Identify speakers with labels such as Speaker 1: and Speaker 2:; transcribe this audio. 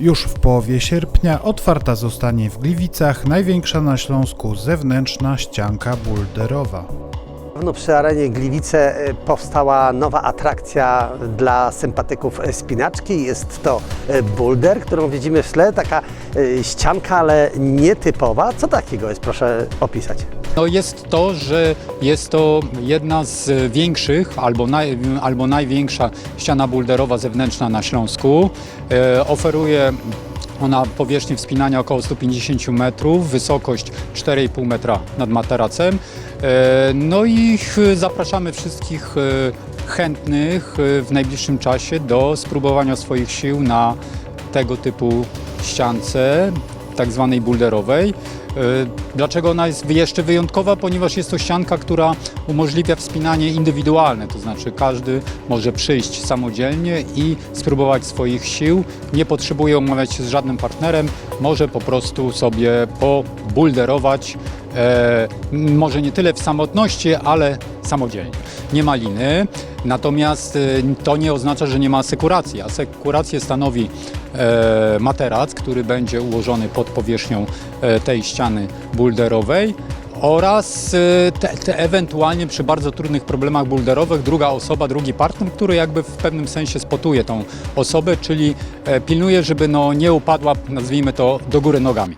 Speaker 1: Już w połowie sierpnia otwarta zostanie w Gliwicach największa na Śląsku zewnętrzna ścianka bulderowa.
Speaker 2: Dawno przy arenie Gliwice e, powstała nowa atrakcja dla sympatyków spinaczki. Jest to e, boulder, którą widzimy w tle, taka e, ścianka, ale nietypowa. Co takiego jest, proszę opisać?
Speaker 3: No jest to, że jest to jedna z większych albo, naj, albo największa ściana bulderowa zewnętrzna na Śląsku. E, oferuje ona powierzchnię wspinania około 150 metrów, wysokość 4,5 metra nad materacem. E, no i zapraszamy wszystkich e, chętnych e, w najbliższym czasie do spróbowania swoich sił na tego typu ściance, tak zwanej boulderowej. Dlaczego ona jest jeszcze wyjątkowa? Ponieważ jest to ścianka, która umożliwia wspinanie indywidualne, to znaczy każdy może przyjść samodzielnie i spróbować swoich sił. Nie potrzebuje umawiać się z żadnym partnerem, może po prostu sobie pobulderować, m, może nie tyle w samotności, ale samodzielnie. Nie ma liny, natomiast e, to nie oznacza, że nie ma asekuracji. Asekurację stanowi e, materac, który będzie ułożony pod powierzchnią e, tej ściany bulderowej oraz e, te, te ewentualnie przy bardzo trudnych problemach bulderowych druga osoba, drugi partner, który jakby w pewnym sensie spotuje tą osobę, czyli e, pilnuje, żeby no nie upadła, nazwijmy to, do góry nogami.